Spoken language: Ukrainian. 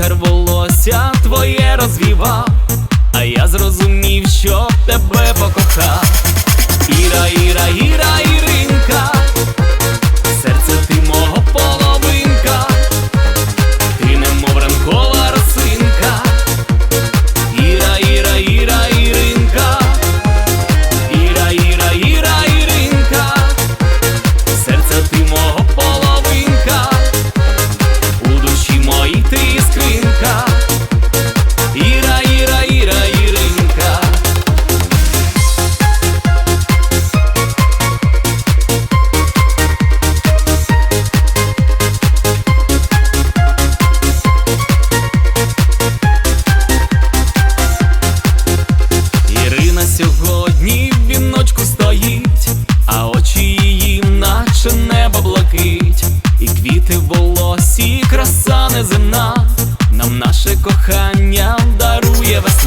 вітер волосся твоє розвівав, а я зрозумів, що тебе покохав небо блакить, і квіти в волосі, краса неземна, нам наше кохання дарує весна.